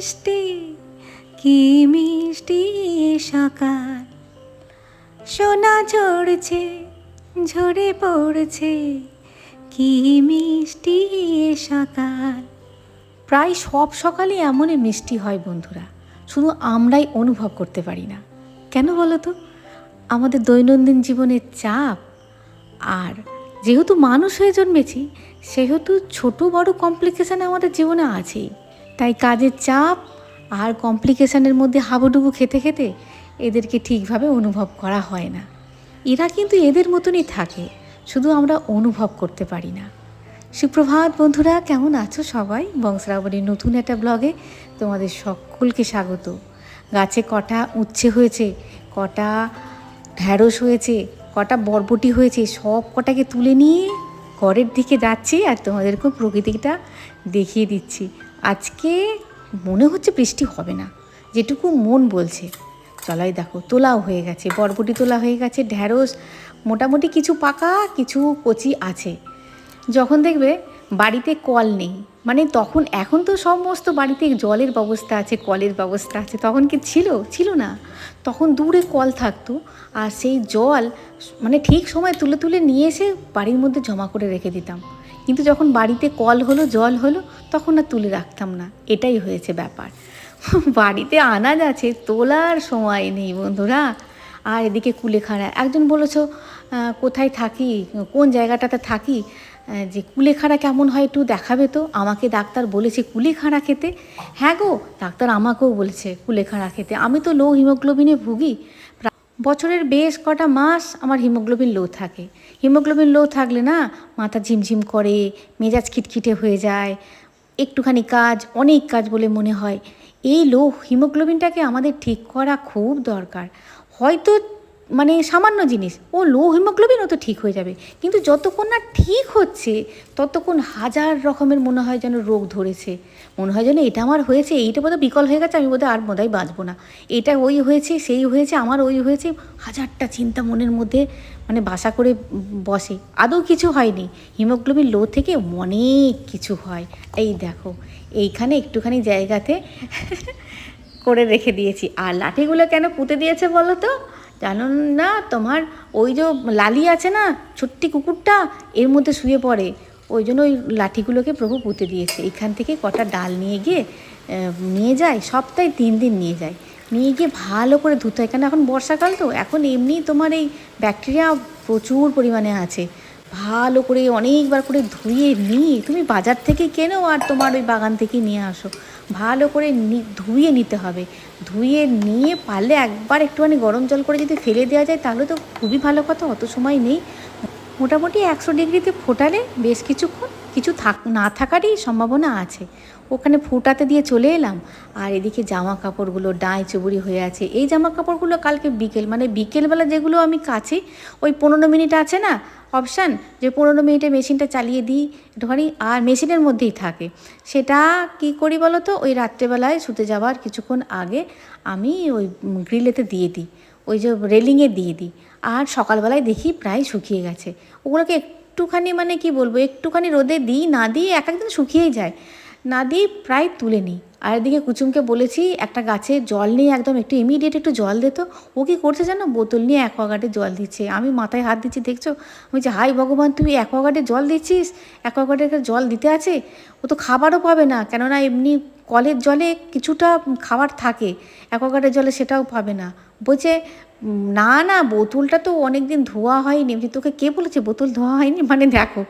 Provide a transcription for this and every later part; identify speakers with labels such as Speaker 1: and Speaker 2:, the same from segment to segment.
Speaker 1: মিষ্টি, কি মিষ্টি সকাল? সোনা ঝরছে, ঝরে পড়ছে, কি মিষ্টি সকাল? প্রায় সব সকালে এমনই মিষ্টি হয় বন্ধুরা, শুধু আমরাই অনুভব করতে পারি না। কেন বলো তো? আমাদের দৈনন্দিন জীবনের চাপ, আর যেহেতু মানুষ হয়ে জন্মেছি, সেহেতু ছোট বড় কমপ্লিকেশান আমাদের জীবনে আছেই। তাই কাজের চাপ আর কমপ্লিকেশানের মধ্যে হাবুডুবু খেতে খেতে এদেরকে ঠিকভাবে অনুভব করা হয় না। এরা কিন্তু এদের মতনই থাকে, শুধু আমরা অনুভব করতে পারি না। সুপ্রভাত বন্ধুরা, কেমন আছো সবাই? বংশরাবণীর নতুন একটা ব্লগে তোমাদের সকলকে স্বাগত। গাছে কটা উচ্ছে হয়েছে, কটা ঢ্যাঁড়স হয়েছে, কটা বরবটি হয়েছে, সব কটাকে তুলে নিয়ে ঘরের দিকে যাচ্ছি আর তোমাদেরকেও প্রকৃতিটা দেখিয়ে দিচ্ছি। আজকে মনে হচ্ছে বৃষ্টি হবে না। যেটুকু মন বলছে। চলাই দেখো, তোলাও হয়ে গেছে, বরবটি তোলা হয়ে গেছে, ঢ্যাঁড়স, মোটামুটি কিছু পাকা, কিছু কচি আছে। যখন দেখবে বাড়িতে কল নেই মানে তখন, এখন তো সমস্ত বাড়িতে জলের ব্যবস্থা আছে, কলের ব্যবস্থা আছে, তখন কি ছিল? ছিল না। তখন দূরে কল থাকতো, আর সেই জল মানে ঠিক সময় তুলে তুলে নিয়ে এসে বাড়ির মধ্যে জমা করে রেখে দিতাম। কিন্তু যখন বাড়িতে কল হলো, জল হলো, তখন আর তুলে রাখতাম না। এটাই হয়েছে ব্যাপার। বাড়িতে আনাজ আছে, তোলার সময় নেই বন্ধুরা। আর এদিকে কুলেখাড়া, একজন বলেছ কোথায় থাকি? কোন জায়গাটাতে থাকি? যে, কুলেখাড়া কেমন হয় একটু দেখাবে তো? আমাকে ডাক্তার বলেছে, কুলেখাড়া খেতে? হ্যাঁ গো, ডাক্তার আমাকেও বলেছে, কুলেখাড়া খেতে। আমি তো লো হিমোগ্লোবিনে ভুগি। বছরের বেশ কটা মাস আমার হিমোগ্লোবিন লো থাকে। হিমোগ্লোবিন লো থাকলে না মাথা ঝিমঝিম করে, মেজাজ খিটখিটে হয়ে যায়, একটুখানি কাজ, অনেক কাজ বলে মনে হয়। এই লো হিমোগ্লোবিনটাকে আমাদের ঠিক করা খুব দরকার। হয়তো মানে সামান্য জিনিস। ও লো হিমোগ্লোবিন ও তো ঠিক হয়ে যাবে। কিন্তু যতক্ষণ না ঠিক হচ্ছে, ততক্ষণ হাজার রকমের মনে হয় যেন রোগ ধরেছে। মনে হয় যেন এটা আমার হয়েছে, এইটা বোধহয় বিকল হয়ে গেছে, আমি বোধহয় আর বোধহয় বাঁচবো না। এটা ওই হয়েছে, সেই হয়েছে, আমার ওই হয়েছে, হাজারটা চিন্তা মনের মধ্যে মানে বাসা করে বসে। আদৌ কিছু হয়নি। হিমোগ্লোবিন লো থেকে অনেক কিছু হয়। এই দেখো, এইখানে একটুখানি জায়গাতে করে রেখে দিয়েছি। আর লাঠিগুলো কেন পুঁতে দিয়েছে বলো তো? জানো না তোমার ওই যে লালি আছে না, ছোট্টি কুকুরটা, এর মধ্যে শুয়ে পড়ে। ওই জন্য ওই লাঠিগুলোকে প্রভু পুঁতে দিয়েছে। এখান থেকে কটা ডাল নিয়ে গিয়ে নিয়ে যায়, সপ্তাহে তিন দিন নিয়ে যায়। নিয়ে গিয়ে ভালো করে ধুতে হয়। কেন এখন বর্ষাকাল তো, এখন এমনি তোমার এই ব্যাকটেরিয়া প্রচুর পরিমাণে আছে। ভালো করে অনেকবার করে ধুয়ে নিয়ে, তুমি বাজার থেকে কেনো আর তোমার ওই বাগান থেকে নিয়ে আসো? ভালো করে ধুয়ে নিতে হবে। ধুয়ে নিয়ে পারলে একবার একটুখানি গরম জল করে যদি ফেলে দেওয়া যায়, তাহলে তো খুবই ভালো কথা, অত সময় নেই। মোটামুটি একশো ডিগ্রিতে ফোটালে বেশ কিছুক্ষণ কিছু থাক, না থাকারই সম্ভাবনা আছে। ওখানে ফুটাতে দিয়ে চলে এলাম, আর এদিকে জামা কাপড়গুলো ডাঁই চুবুরি হয়ে আছে। এই জামা কাপড়গুলো কালকে বিকেল মানে বিকেলবেলা যেগুলো আমি কাছি ওই পনেরো মিনিট আছে না, অপশান যে পনেরো মিনিটে মেশিনটা চালিয়ে দিই একটুখানি আর মেশিনের মধ্যেই থাকে। সেটা কি করি বলো তো? ওই রাত্রেবেলায় শুতে যাওয়ার কিছুক্ষণ আগে আমি ওই গ্রিলেতে দিয়ে দিই, ওই যে রেলিংয়ে দিয়ে দিই। আর সকালবেলায় দেখি প্রায় শুকিয়ে গেছে। ওগুলোকে একটুখানি মানে কি বলব একটুখানি রোদে দিই না দিয়ে এক একদিন শুকিয়েই যায়। না দিয়ে প্রায় তুলে নিই। আর এদিকে কুচুমকে বলেছি একটা গাছে জল নিয়ে একদম একটু ইমিডিয়েট একটু জল দিত ও কি করছে জানো? বোতল নিয়ে অ্যাকোয়াগার্ডে জল দিচ্ছে। আমি মাথায় হাত দিচ্ছি দেখছ? আমি বলছি হাই ভগবান তুমি অ্যাকোয়াগার্ডে জল দিচ্ছিস? অ্যাকোয়াগার্ডে জল দিতে আছে? ও তো খাবারও পাবে না কেননা এমনি কলের জলে কিছুটা খাবার থাকে। অ্যাকোয়াগার্ডের জলে সেটাও পাবে না। বলছে "উম, না না, বোতলটা তো অনেক দিন ধোয়া হয়নি। তোকে কে বলেছে বোতল ধোয়া হয়নি? মানে দেখো,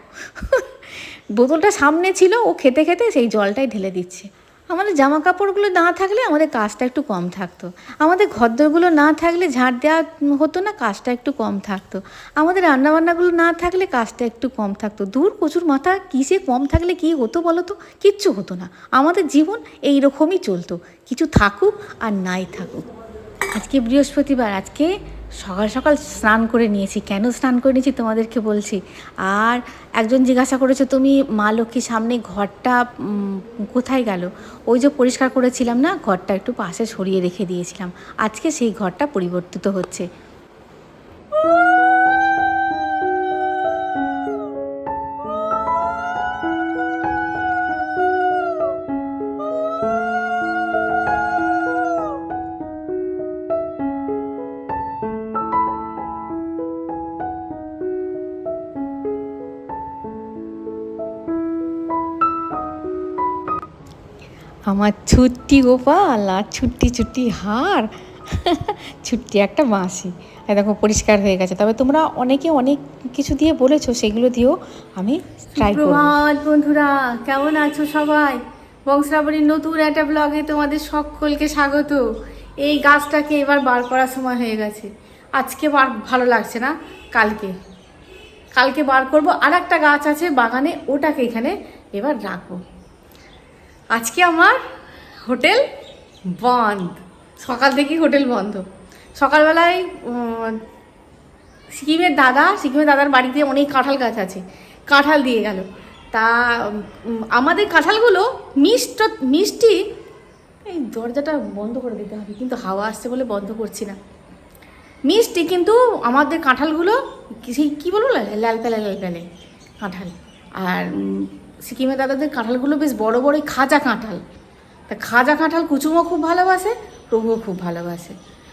Speaker 1: বোতলটা সামনে ছিল, ও খেতে খেতে সেই জলটাই ঢেলে দিচ্ছে। আমাদের জামা কাপড়গুলো না থাকলে আমাদের কাজটা একটু কম থাকতো। আমাদের ঘরদোরগুলো না থাকলে ঝাড় দেওয়া হতো না, কাজটা একটু কম থাকতো। আমাদের রান্নাবান্নাগুলো না থাকলে কাজটা একটু কম থাকতো। দূর প্রচুর মাথা, কিসে কম থাকলে কি হতো বলো তো? কিচ্ছু হতো না। আমাদের জীবন এই রকমই চলতো। কিছু থাকুক আর নাই থাকুক। আজকে বৃহস্পতিবার, আজকে সকাল সকাল স্নান করে নিয়েছি। কেন স্নান করে নিয়েছি তোমাদেরকে বলছি? আর একজন জিজ্ঞাসা করেছে, তুমি মা লক্ষ্মীর সামনে ঘরটা কোথায় গেল? ওই যে পরিষ্কার করেছিলাম না, ঘরটা একটু পাশে সরিয়ে রেখে দিয়েছিলাম। আজকে সেই ঘরটা পরিবর্তিত হচ্ছে। আমার ছুট্টি গোপাল, আর ছুট্টি ছুট্টি হার। ছুট্টি একটা এই দেখো, পরিষ্কার হয়ে গেছে। তবে তোমরা অনেকে অনেক কিছু দিয়ে বলেছ, সেগুলো দিয়েও আমি ট্রাই করব।
Speaker 2: বন্ধুরা। কেমন আছো সবাই? বংশরাবরীর নতুন একটা ব্লগে তোমাদের সকলকে স্বাগত। এই গাছটাকে এবার বার করার সময় হয়ে গেছে। আজকে বার, ভালো লাগছে না? কালকে। কালকে বার করব। আর একটা গাছ আছে বাগানে, ওটাকে এখানে এবার রাখব। আজকে আমার হোটেল বন্ধ। সকাল থেকেই হোটেল বন্ধ। সকালবেলায় সিকিমের দাদা, সিকিমের দাদার বাড়িতে অনেক কাঁঠাল গাছ আছে। কাঁঠাল দিয়ে গেল। তা আমাদের কাঁঠালগুলো মিষ্ট, মিষ্টি, এই দরজাটা বন্ধ করে দিতে হবে, কিন্তু হাওয়া আসছে বলে বন্ধ করছি না। মিষ্টি কিন্তু আমাদের কাঁঠালগুলো, সেই কী বলব লাল লাল পেলে লাল পেলে কাঁঠাল। আর উম, সিকিমের দাদাদের কাঁঠালগুলো বেশ বড় বড় খাজা কাঁঠাল। তা খাজা কাঁঠাল কুচুমো খুব ভালোবাসে প্রভুও খুব ভালোবাসে।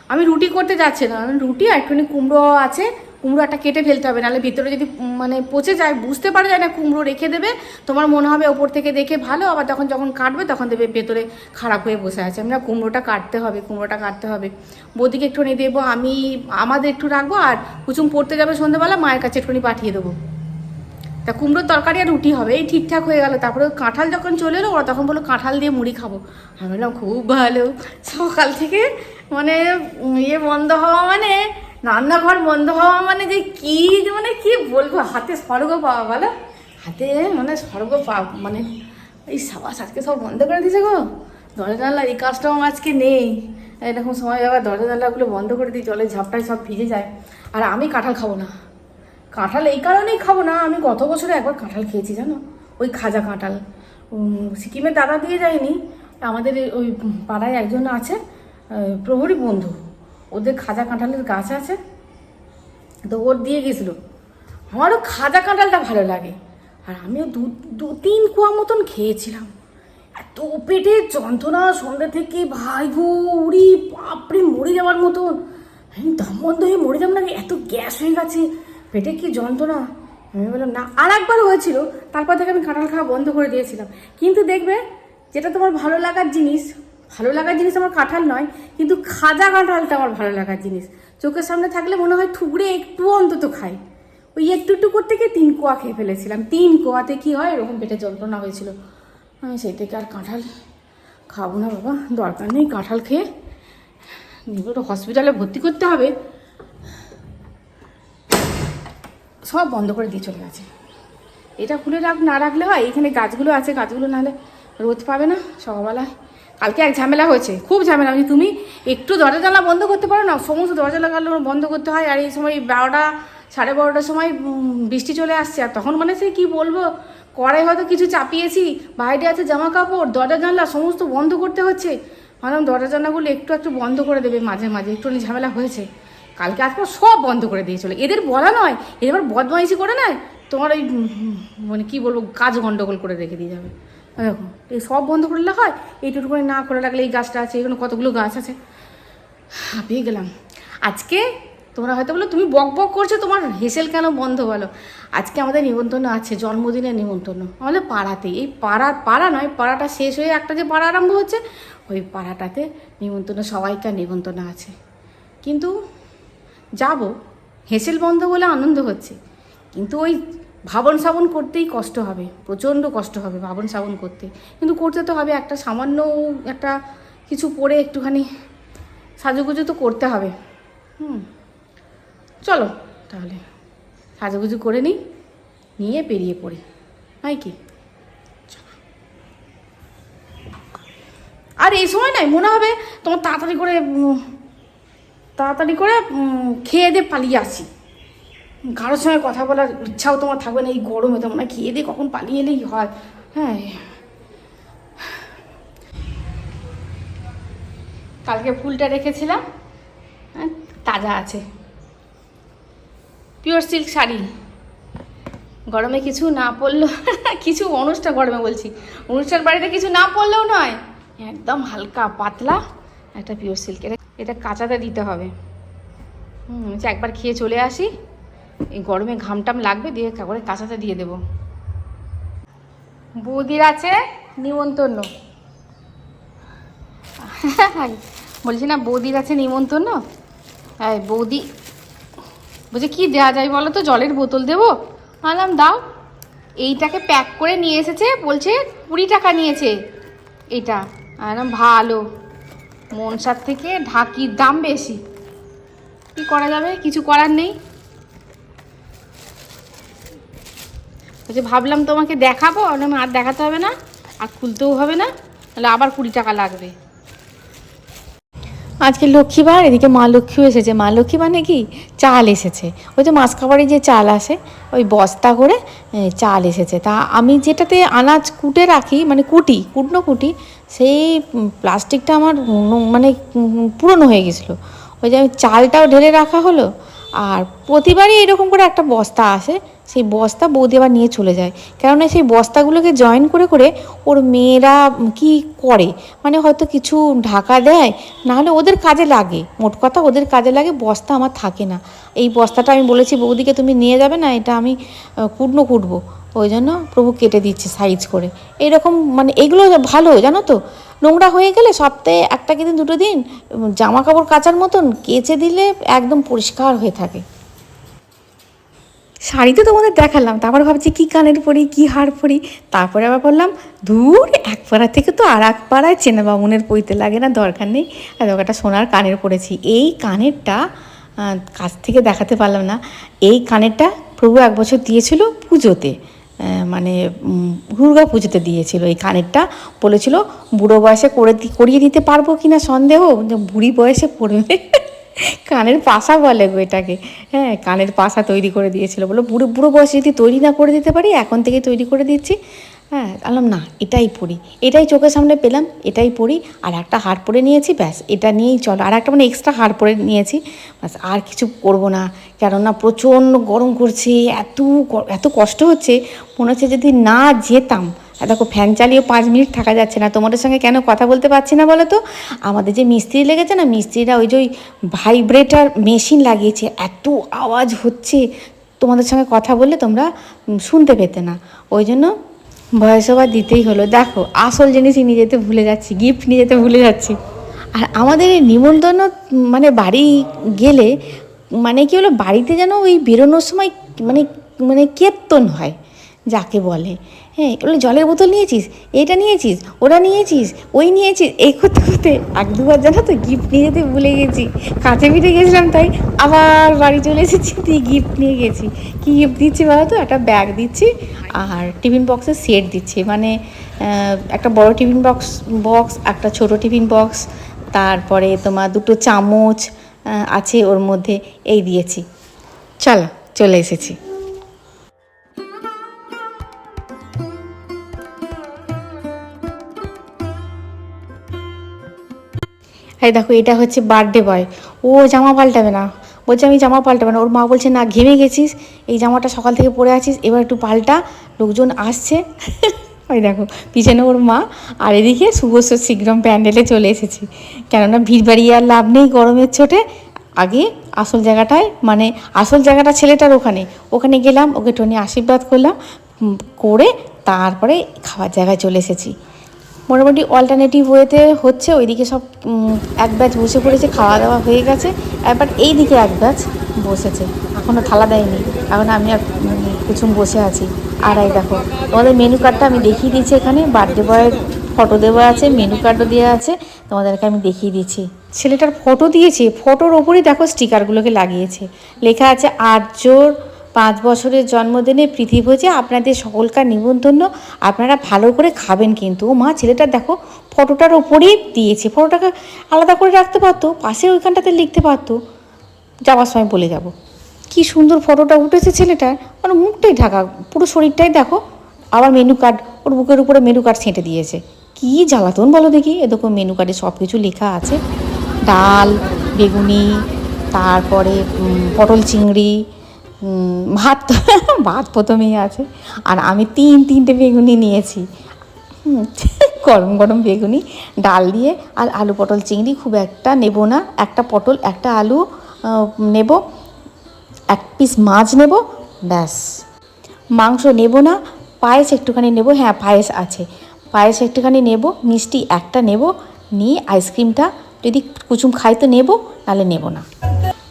Speaker 2: আমি রুটি করতে যাচ্ছি না আমি রুটি আর একটুখানি কুমড়ো আছে কুমড়ো একটা কেটে ফেলতে হবে নাহলে ভিতরে যদি মানে পচে যায় বুঝতে পারা যায় না কুমড়ো রেখে দেবে তোমার মনে হবে ওপর থেকে দেখে ভালো আবার তখন যখন কাটবে তখন দেবে ভেতরে খারাপ হয়ে বসে আছে। আমি না কুমড়োটা কাটতে হবে কুমড়োটা কাটতে হবে। বৌদিকে একটুখানি দেবো আমি আমাদের একটু রাখব আর কুচুম পড়তে যাবে সন্ধ্যেবেলা মায়ের কাছে একটুখানি পাঠিয়ে দেবো। তা কুমড়োর তরকারি আর রুটি হবে, এই ঠিকঠাক হয়ে গেল। তারপরে কাঁঠাল যখন চলে এলো, ওরা তখন বলল, কাঁঠাল দিয়ে মুড়ি খাব। আমি বললাম, খুব ভালো। সকাল থেকে মানে ইয়ে বন্ধ হওয়া মানে রান্নাঘর বন্ধ হওয়া মানে যে কি মানে কি বলব, হাতে স্বর্গ পাওয়া, বলো। হাতে মানে স্বর্গ পাওয়া মানে এই সাবাস, আজকে সব বন্ধ করে দিয়েছে গো। দরজা জানলা এই কাজটাও আজকে নেই। এরকম সময় আবার দরজা জানলাগুলো বন্ধ করে দিই, জলের ঝাপটায় সব ভিজে যায়। আর আমি কাঁঠাল খাব না। কাঁঠাল এই কারণেই খাব না, আমি গত বছরে একবার কাঁঠাল খেয়েছি জানো? ওই খাজা কাঁঠাল। সিকিমের দাদা দিয়ে যায়নি, আমাদের ওই পাড়ায় একজন আছে প্রহরী বন্ধু। ওদের খাজা কাঁঠালের গাছ আছে, তো ওর দিয়ে গেছিল। আমারও খাজা কাঁঠালটা ভালো লাগে, আর আমিও দু দু, তিন কুয়া মতন খেয়েছিলাম। এত পেটে যন্ত্রণা সন্ধ্যে থেকে ভাই গো, উড়ি, বাপরে, মরে যাওয়ার মতন। আমি দম বন্ধ হয়ে মরে যাব নাকি? এত গ্যাস হয়ে গেছে পেটে কি যন্ত্রণা? আমি বললাম, না। আর একবার হয়েছিল, তারপর থেকে আমি কাঁঠাল খাওয়া বন্ধ করে দিয়েছিলাম। কিন্তু দেখবে, যেটা তোমার ভালো লাগার জিনিস, ভালো লাগার জিনিস আমার কাঁঠাল নয়, কিন্তু খাজা কাঁঠালটা আমার ভালো লাগার জিনিস। চোখের সামনে থাকলে মনে হয় ঠুকরে একটু অন্তত খাই। ওই একটু একটু করতে গিয়ে তিন কোয়া খেয়ে ফেলেছিলাম। তিন কোয়াতে কি হয়, এরকম পেটে যন্ত্রণা হয়েছিল। আমি সেই থেকে আর কাঁঠাল খাব না বাবা, দরকার নেই কাঁঠাল খেয়ে। নিজের হসপিটালে ভর্তি করতে হবে। সব বন্ধ করে দিয়ে চলে গেছে। এটা খুলে রাখ, না রাখলে হয়, এখানে গাছগুলো আছে, গাছগুলো নাহলে রোদ পাবে না সকালবেলায়। কালকে এক ঝামেলা হয়েছে, খুব ঝামেলা আমি তুমি একটু দরজা জানলা বন্ধ করতে পারো না, সমস্ত দরজা লাগালো বন্ধ করতে হয়, আর এই সময় বারোটা সাড়ে বারোটার সময় বৃষ্টি চলে আসছে। আর তখন মানে সে কী বলব? কড়াই হয়তো কিছু চাপিয়েছি, বাইরে আছে জামা কাপড় দরজা জানলা সমস্ত বন্ধ করতে হচ্ছে। ভাবলাম দরজা জানলাগুলো একটু একটু বন্ধ করে দেবে মাঝে মাঝে, একটুখানি ঝামেলা হয়েছে। কালকে আজকে সব বন্ধ করে দিয়ে চলে এদের বলা নয় এবার বদমাইশি করে নেয়, তোমার ওই মানে কি বলব কাজ গন্ডগোল করে রেখে দিয়ে যাবে। দেখো, এই সব বন্ধ করলে হয় এইটুকু করে না করে রাখলে এই গাছটা আছে, এখানে কতগুলো গাছ আছে। হাঁপিয়ে গেলাম। আজকে তোমরা হয়তো বলো, তুমি বক বক করছ, তোমার হেসেল কেন বন্ধ বলো? আজকে আমাদের নিমন্ত্রণ আছে, জন্মদিনের নিমন্ত্রণ। আমাদের পাড়াতে এই পাড়ার পাড়া নয়, পাড়াটা শেষ হয়ে একটা যে পাড়া আরম্ভ হচ্ছে, ওই পাড়াটাতে নিমন্ত্রণ, সবাইকার নিমন্ত্রণ আছে। কিন্তু যাব। হেসেল বন্ধ বলে আনন্দ হচ্ছে। কিন্তু ওই ভাবন সাবন করতেই কষ্ট হবে। প্রচণ্ড কষ্ট হবে ভাবন সাবন করতে। কিন্তু করতে তো হবে, একটা সামান্য একটা কিছু পরে একটুখানি সাজুগুজু তো করতে হবে। হুম। চলো তাহলে, সাজুগুজু করে নিই, নিয়ে বেরিয়ে পড়ি। হয় কি? আর এই সময় নাই, মনে হবে তোমার তাড়াতাড়ি করে তাড়াতাড়ি করে খেয়ে দিয়ে পালিয়ে আসি। কারোর সঙ্গে কথা বলার ইচ্ছাও তোমার থাকবে না এই গরমে তো মনে খেয়ে দিয়ে কখন পালিয়ে এলেই হয়। হ্যাঁ। কালকে ফুলটা রেখেছিলাম হ্যাঁ, তাজা আছে। Pure silk sari. গরমে কিছু না পরলেও কিছু অনুষ্ঠান গরমে বলছি। অনুষ্ঠান বাড়িতে কিছু না পড়লেও নয় একদম হালকা পাতলা একটা পিওর সিল্ক এটা কাঁচাতে দিতে হবে। হুম একবার খেয়ে চলে আসি। এই গরমে ঘামটাম লাগবে, দিয়ে করে কাঁচাতে দিয়ে দেবো। বৌদির আছে নিমন্ত্রণ।
Speaker 1: বলছি না, বৌদির আছে নিমন্ত্রণ? হ্যাঁ বৌদি, বলছে কি দেওয়া যায় বলো তো, জলের বোতল দেবো? আলাম, দাও। এইটাকে প্যাক করে নিয়ে এসেছে, বলছে কুড়ি টাকা নিয়েছে। এটা, আলাম, ভালো। মনসার থেকে ঢাকির দাম বেশি। কি করা যাবে? কিছু করার নেই। বলছে ভাবলাম তোমাকে দেখাবো আর দেখাতে হবে না, আর খুলতেও হবে না, তাহলে আবার কুড়ি টাকা লাগবে। আজকে লক্ষ্মীবার, এদিকে মা লক্ষ্মীও এসেছে। মা লক্ষ্মী মানে কি? চাল এসেছে। ওই যে মাছ খাবারে যে চাল আসে, ওই বস্তা করে চাল এসেছে। তা আমি যেটাতে আনাজ কুটে রাখি মানে কুটি, কুটনো কুটি, সেই প্লাস্টিকটা আমার মানে পুরনো হয়ে গেছিল। ওই যে আমি চালটাও ঢেলে রাখা হলো আর প্রতিবারই এরকম করে একটা বস্তা আসে, সেই বস্তা বৌদি আবার নিয়ে চলে যায়। কেননা সেই বস্তাগুলোকে জয়েন করে করে ওর মেয়েরা কি করে? মানে হয়তো কিছু ঢাকা দেয়, নাহলে ওদের কাজে লাগে। মোট কথা ওদের কাজে লাগে, বস্তা আমার থাকে না। এই বস্তাটা আমি বলেছি, বৌদিকে তুমি নিয়ে যাবে না, এটা আমি কুটনো কুটবো ওই জন্য প্রভু কেটে দিচ্ছে সাইজ করে। এইরকম মানে এগুলো ভালো, জানো তো? নোংরা হয়ে গেলে সপ্তাহে একটা কি দিন, দুটো দিন জামা কাপড় কাচার মতন কেচে দিলে একদম পরিষ্কার হয়ে থাকে। শাড়ি তো তোমাদের দেখালাম, তারপর ভাবছি কি কানের পরি, কি হার পরি, তারপরে আবার বললাম দূর এক পাড়া থেকে তো আর এক পাড়ায় চেনা বামুনের পইতে লাগে না, দরকার নেই। আর একটা সোনার কানের পরেছি। এই কানেরটা কাছ থেকে দেখাতে পারলাম না। এই কানেরটা প্রভু এক বছর দিয়েছিল পুজোতে। মানে দুর্গা পুজোতে দিয়েছিল এই কানেরটা। বলেছিল, বুড়ো বয়সে করে করিয়ে দিতে পারব কি না সন্দেহ? বুড়ি বয়সে পড়বে কানের পাশা বলে গো এটাকে। হ্যাঁ কানের পাশা তৈরি করে দিয়েছিল। বলো বুড়ো বুড়ো বয়সে যদি তৈরি না করে দিতে পারি, এখন থেকে তৈরি করে দিচ্ছি। হ্যাঁ বললাম না, এটাই পড়ি। এটাই চোখের সামনে পেলাম, এটাই পড়ি, আর একটা হার পরে নিয়েছি, ব্যাস, এটা নিয়েই চলো। আর একটা মানে এক্সট্রা হার পরে নিয়েছি, ব্যাস, আর কিছু করব না। কেননা প্রচণ্ড গরম করছে, এত এত কষ্ট হচ্ছে, মনে হচ্ছে যদি না যেতাম। দেখো ফ্যান চালিয়ে পাঁচ মিনিট থাকা যাচ্ছে না, তোমাদের সঙ্গে কেন কথা বলতে পারছি না বলো তো? আমাদের যে মিস্ত্রি লেগেছে না, মিস্ত্রিরা ওই যে ওই ভাইব্রেটার মেশিন লাগিয়েছে, এত আওয়াজ হচ্ছে। তোমাদের সঙ্গে কথা বললে তোমরা শুনতে পেতে না। ওই জন্য ভয়েস ওভার দিতেই হলো। দেখো, আসল জিনিসই নিয়ে যেতে ভুলে যাচ্ছি গিফট নিয়ে যেতে ভুলে যাচ্ছি। আর আমাদের এই নিমন্ত্রণ মানে বাড়ি গেলে মানে কি হলো, বাড়িতে যেন ওই বেরোনোর সময় মানে মানে কীর্তন হয়, যাকে বলে। হ্যাঁ বলে জলের বোতল নিয়েছিস? এটা নিয়েছিস? ওটা নিয়েছিস? ওই নিয়েছিস? এই করতে করতে এক দুবার জানো তো গিফট নিয়ে যেতে ভুলে গেছি। কাছে মিটে গেছিলাম তাই আবার বাড়ি চলে এসেছি, দিয়ে গিফট নিয়ে গেছি। কী গিফট দিচ্ছি বলো তো? একটা ব্যাগ দিচ্ছি আর টিফিন বক্সের সেট দিচ্ছি। মানে একটা বড় টিফিন বক্স বক্স একটা ছোট টিফিন বক্স তারপরে তোমার দুটো চামচ আছে ওর মধ্যে, এই দিয়েছি। চলো, চলে এসেছি। এই দেখো, এটা হচ্ছে বার্থডে বয় ও জামা পাল্টাবে না। বলছে, আমি জামা পাল্টাবে না। ওর মা বলছে, না, ঘেমে গেছিস। এই জামাটা সকাল থেকে পরে আছিস, এবার একটু পাল্টা। লোকজন আসছে। ওই দেখো, পিছনে ওর মা, আর এদিকে শুভস্ব শীঘ্রম প্যান্ডেলে চলে এসেছি। কেননা ভিড় বাড়িয়ে আর লাভ নেই গরমের ছোটে। আগে আসল জায়গাটায় মানে আসল জায়গাটা ছেলেটার ওখানে। ওখানে গেলাম, ওকে টনি আশীর্বাদ করলাম করে তারপরে খাওয়ার জায়গায় চলে এসেছি। মোটামুটি অল্টারনেটিভ ওয়েতে হচ্ছে, ওইদিকে সব এক ব্যাচ বসে পড়েছে খাওয়া দাওয়া হয়ে গেছে, এবার এই দিকে এক ব্যাচ বসেছে এখনও থালা দেয়নি, এখন আমি আর কুচুম বসে আছি আর এই দেখো। তোমাদের মেনু কার্ডটা আমি দেখিয়ে দিচ্ছি এখানে বার্থডে বয়ের ফটো দেওয়া আছে মেনু কার্ডও দেওয়া আছে, তোমাদেরকে আমি দেখিয়ে দিচ্ছি। ছেলেটার ফটো দিয়েছে ফটোর ওপরেই দেখো স্টিকারগুলোকে লাগিয়েছে, লেখা আছে আটজোর পাঁচ বছরের জন্মদিনে পৃথিভোজে আপনাদের সকলকার নিমন্ত্রণ। আপনারা ভালো করে খাবেন কিন্তু। ও মা, ছেলেটা দেখো, ফটোটার ওপরেই দিয়েছে। ফটোটাকে আলাদা করে রাখতে পারতো পাশে ওইখানটাতে লিখতে পারতো। যাওয়ার সময় বলে যাব। কি সুন্দর ফটোটা উঠেছে ছেলেটার। মানে মুখটাই ঢাকা, পুরো শরীরটাই দেখো। আবার মেনু কার্ড ওর বুকের উপরে মেনু কার্ড ছেঁটে দিয়েছে। কি জ্বালাতন বলো দেখি, এরকম মেনু কার্ডে সব কিছু লেখা আছে। ডাল, বেগুনি, তারপরে পটল চিংড়ি ভাত ভাত প্রথমেই আছে। আর আমি তিন, তিনটে বেগুনি নিয়েছি। গরম গরম বেগুনি, ডাল দিয়ে আর আলু পটল চিংড়ি খুব একটা নেব না। একটা পটল, একটা আলু নেব। এক পিস মাছ নেব, ব্যাস। মাংস নেব না, পায়েস একটুখানি নেব হ্যাঁ পায়েস আছে। পায়েস একটুখানি নেব, মিষ্টি একটা নেব, নিয়ে আইসক্রিমটা যদি কুচুম খাই তো নেব নাহলে নেব না।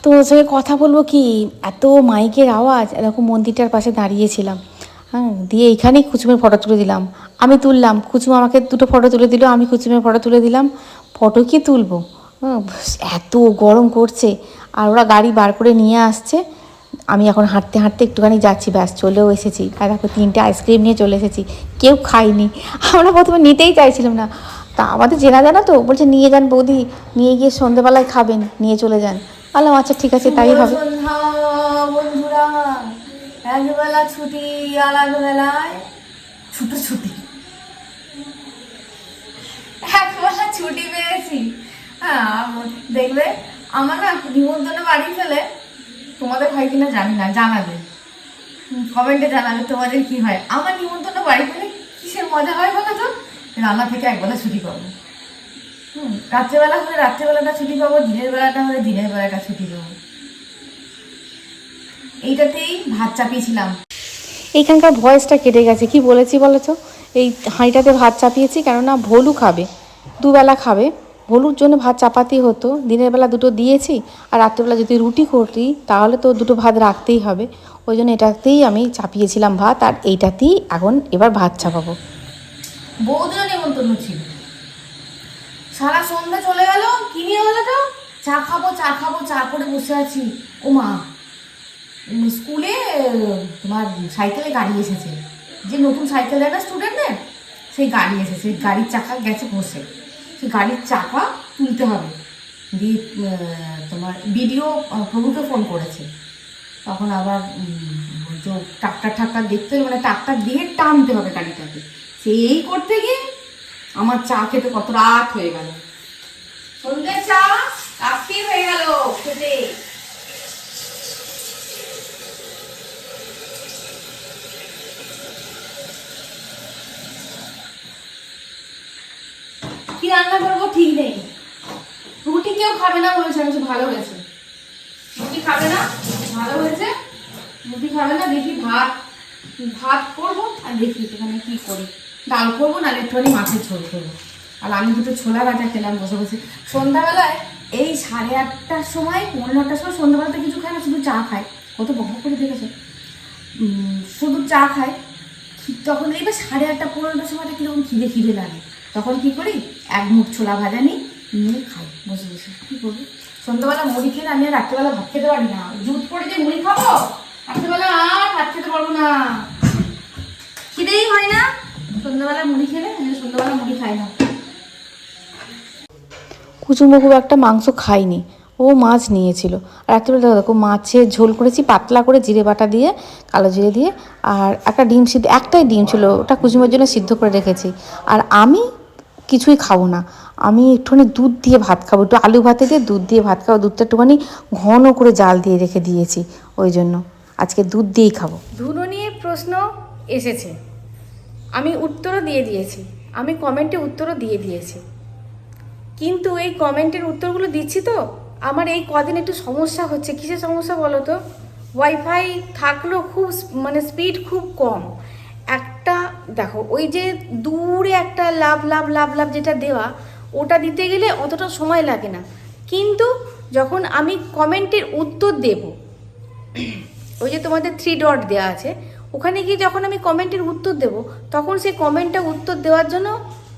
Speaker 1: তো ওর সঙ্গে কথা বলব কি এত মাইকের আওয়াজ এরকম মন্দিরটার পাশে দাঁড়িয়েছিলাম। হ্যাঁ দিয়ে এইখানেই কুচুমের ফটো তুলে দিলাম। আমি তুললাম কুচুম আমাকে দুটো ফটো তুলে দিল আমি কুচুমের ফটো তুলে দিলাম। ফটো কি তুলবো? হ্যাঁ, এত গরম করছে। আর ওরা গাড়ি বার করে নিয়ে আসছে। আমি এখন হাঁটতে হাঁটতে একটুখানি যাচ্ছি ব্যাস চলেও এসেছি। আর দেখো তিনটে আইসক্রিম নিয়ে চলে এসেছি। কেউ খাইনি। আমরা প্রথমে নিতেই চাইছিলাম না। তা আমাদের চেনা জানা তো, বলছে নিয়ে যান বৌদি, নিয়ে গিয়ে সন্ধেবেলায় খাবেন, নিয়ে চলে যান। বললাম আচ্ছা ঠিক আছে, তাই হবে।
Speaker 2: বন্ধুরা, একবেলা ছুটি আর ছুটো ছুটি একবেলা ছুটি পেয়েছি। হ্যাঁ দেখবে, আমার না নিমন্ত্রণ বাড়ি ফেলে, তোমাদের হয় কিনা জানি না, জানাবে। কমেন্টে জানাবে তোমাদের কি হয়। আমার নিমন্ত্রণ বাড়ি ফেলে কিসের মজা হয় বলো তো? রান্না থেকে একবেলা ছুটি পাবো। হুম, রাত্রেবেলা হলে রাত্রেবেলাটা ছুটি পাবো, দিনের বেলাটা হলে দিনের বেলাটা ছুটি পাবো। এইটাতেই ভাত চাপিয়েছিলাম।
Speaker 1: এইখানকার ভয়েসটা কেটে গেছে, কি বলেছি বলো এই হাঁড়িটাতে ভাত চাপিয়েছি, কেননা ভোলু খাবে, দুবেলা খাবে। ভোলুর জন্য ভাত চাপাতেই হতো, দিনের বেলা দুটো দিয়েছি, আর রাত্রেবেলা যদি রুটি করি তাহলে তো দুটো ভাত রাখতেই হবে। ওই জন্য এটাতেই আমি চাপিয়েছিলাম ভাত, আর এইটাতেই এখন এবার ভাত চাপাবো।
Speaker 2: বৌদিও নেমন্তন্ন ছিল। সারা সন্ধ্যা চলে গেল, কি নিয়ে গেলো তো? চা খাব চা খাব, চা করে বসে আছি। ও মা স্কুলে, তোমার সাইকেলে গাড়ি এসেছে। যে নতুন সাইকেল দেয় না স্টুডেন্টদের? সেই গাড়ি এসেছে, সেই গাড়ির চাকা গেছে বসে। সেই গাড়ির চাকা তুলতে হবে। দিয়ে তোমার ভিডিও প্রভুকে ফোন করেছে। তখন আবার যে ট্রাক্টার ঠাক্টার দেখতে হবে। মানে ট্রাক্টার দিয়ে টানতে হবে গাড়িটাকে। সেই করতে গিয়ে? আমার চা খেতে কত রাত হয়ে গেল। সন্ধ্যে চা? রাত্রি হয়ে গেল খেতে। কি রান্না করব ঠিক নেই। রুটি কেউ খাবে না বলেছে, আমি ভালো হয়েছে। রুটি খাবে না? ভালো হয়েছে? রুটি খাবে না? দেখি ভাত। ভাত করব আর দেখি এখানে কি করি। ডাল করব, নাহলে একটুখানি মাছের ঝোল করব। আর আমি দুটো ছোলা ভাজা খেলাম বসে বসে সন্ধ্যাবেলায় এই সাড়ে আটটার সময় পনেরো নটার সময় সন্ধ্যাবেলাতে কিছু খায় না, শুধু চা খায়। কত বক করে দেখেছ? শুধু চা খায়। তখন এইবার সাড়ে আটটা পনেরোটার সময়টা কীরকম খিদে খিদে লাগে। তখন কি করি? এক মুখ ছোলা ভাজা নিই, নিয়ে খাই বসে বসে কী করব? সন্ধ্যাবেলা মুড়ি খেলে আমি আর রাত্রেবেলা ভাত খেতে পারি না। জুত পড়ে যে মুড়ি খাব, রাত্রেবেলা আর ভাত খেতে পারব না। খিদেই হয় না। সন্ধ্যাবেলা মুড়ি খেলে সন্ধ্যাবেলা মুড়ি খাই না।
Speaker 1: কুচুম্বু খুব একটা মাংস খায়নি ও মাছ নিয়েছিল। আর রাত্রিবেলা দেখো মাছের ঝোল করেছি পাতলা করে জিরে বাটা দিয়ে কালো জিরে দিয়ে আর একটা ডিম সিদ্ধ একটাই ডিম ছিল ওটা কুচুমের জন্য সিদ্ধ করে রেখেছি। আর আমি কিছুই খাব না আমি একটুখানি দুধ দিয়ে ভাত খাব একটু আলু ভাতে দিয়ে দুধ দিয়ে ভাত খাব দুধটা একটুখানি ঘন করে জাল দিয়ে রেখে দিয়েছি ওই জন্য। আজকে দুধ দিয়েই খাব।
Speaker 2: ধুনো নিয়ে প্রশ্ন এসেছে। আমি উত্তরও দিয়ে দিয়েছি। আমি কমেন্টে উত্তরও দিয়ে দিয়েছি। কিন্তু এই কমেন্টের উত্তরগুলো দিচ্ছি তো? আমার এই কদিন একটু সমস্যা হচ্ছে। কিসের সমস্যা বলো তো? ওয়াইফাই থাকলেও খুব মানে স্পিড খুব কম। একটা, দেখো, ওই যে দূরে একটা লাভ লাভ লাভ লাভ যেটা দেওয়া, ওটা দিতে গেলে অতটা সময় লাগে না। কিন্তু যখন আমি কমেন্টের উত্তর দেবো, ওই যে তোমাদের থ্রি ডট দেওয়া আছে ওখানে গিয়ে যখন আমি কমেন্টের উত্তর দেব, তখন সেই কমেন্টটা উত্তর দেওয়ার জন্য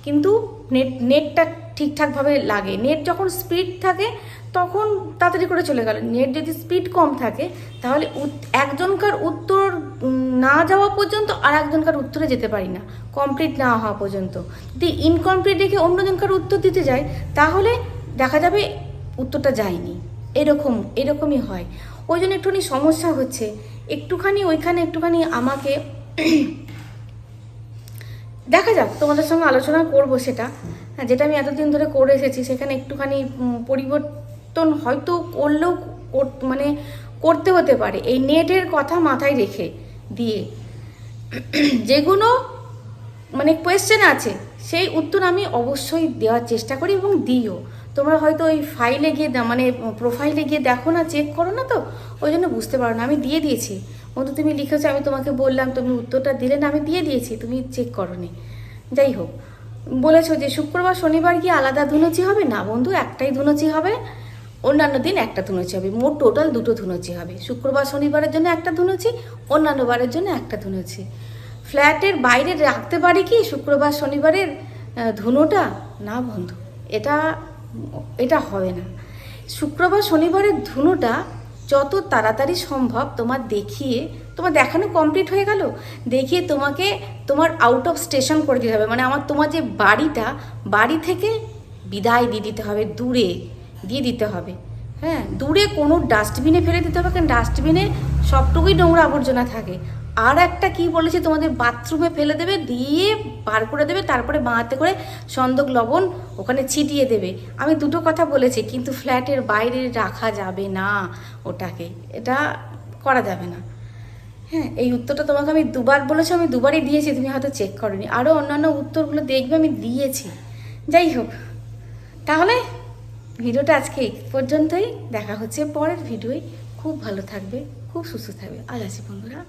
Speaker 2: কিন্তু নেট, নেটটা ঠিকঠাকভাবে লাগে। নেট যখন স্পিড থাকে, তখন তাড়াতাড়ি করে চলে গেল। নেট যদি স্পিড কম থাকে, তাহলে একজনকার উত্তর না যাওয়া পর্যন্ত আর একজনকার উত্তরে যেতে পারি না। কমপ্লিট না হওয়া পর্যন্ত। যদি ইনকমপ্লিট রেখে অন্যজনকার উত্তর দিতে যাই তাহলে দেখা যাবে উত্তরটা যায়নি। এরকম, এরকমই হয়। ওই জন্য একটুখানি সমস্যা হচ্ছে একটুখানি ওইখানে একটুখানি আমাকে দেখা যাক তোমাদের সঙ্গে আলোচনা করব সেটা। হ্যাঁ, যেটা আমি এতদিন ধরে করে এসেছি সেখানে একটুখানি পরিবর্তন হয়তো করলেও মানে করতে হতে পারে। এই নেটের কথা মাথায় রেখে দিয়ে। যেগুলো মানে কোয়েশ্চেন আছে সেই উত্তর আমি অবশ্যই দেওয়ার চেষ্টা করি এবং দিও তোমরা হয়তো ওই ফাইলে গিয়ে মানে প্রোফাইলে গিয়ে দেখো না চেক করো না তো? ওই জন্য বুঝতে পারো না, আমি দিয়ে দিয়েছি। বন্ধু, তুমি লিখেছো, আমি তোমাকে বললাম, তুমি উত্তরটা দিলে না, আমি দিয়ে দিয়েছি, তুমি চেক করো নি যাই হোক, বলেছ যে শুক্রবার, শনিবার কি আলাদা ধুনুচি হবে? না বন্ধু, একটাই ধুনুচি হবে। অন্যান্য দিন একটা ধুনুচি হবে। মোট টোটাল দুটো ধুনুচি হবে। শুক্রবার, শনিবারের জন্য একটা ধুনুচি, অন্যান্য বারের জন্য একটা ধুনুচি। ফ্ল্যাটের বাইরে রাখতে পারি কি শুক্রবার, শনিবারের ধুনোটা? না বন্ধু, এটা এটা হবে না। শুক্রবার শনিবারের ধুনোটা যত তাড়াতাড়ি সম্ভব তোমার দেখিয়ে, তোমার দেখানো কমপ্লিট হয়ে গেল? দেখিয়ে তোমাকে তোমার আউট অফ স্টেশন করে দিতে হবে। মানে আমার, তোমার যে বাড়িটা, বাড়ি থেকে বিদায় দিয়ে দিতে হবে, দূরে দিয়ে দিতে হবে। হ্যাঁ দূরে কোনো ডাস্টবিনে ফেলে দিতে হবে, কারণ ডাস্টবিনে সবটুকুই নোংরা আবর্জনা থাকে। আর একটা কি বলেছে, তোমাদের বাথরুমে ফেলে দেবে, দিয়ে বার করে দেবে, তারপরে বাঁহাতে করে সন্দক লবণ ওখানে ছিটিয়ে দেবে। আমি দুটো কথা বলেছি, কিন্তু ফ্ল্যাটের বাইরে রাখা যাবে না ওটাকে। এটা করা যাবে না। হ্যাঁ এই উত্তরটা তোমাকে আমি দুবার বলেছি, আমি দুবারই দিয়েছি, তুমি হয়তো চেক করনি। আরও অন্যান্য উত্তরগুলো দেখবে, আমি দিয়েছি। যাই হোক, তাহলে ভিডিওটা আজকে এই পর্যন্তই। দেখা হচ্ছে পরের ভিডিওই খুব ভালো থাকবে, খুব সুস্থ থাকবে। আজ আছি বন্ধুরা।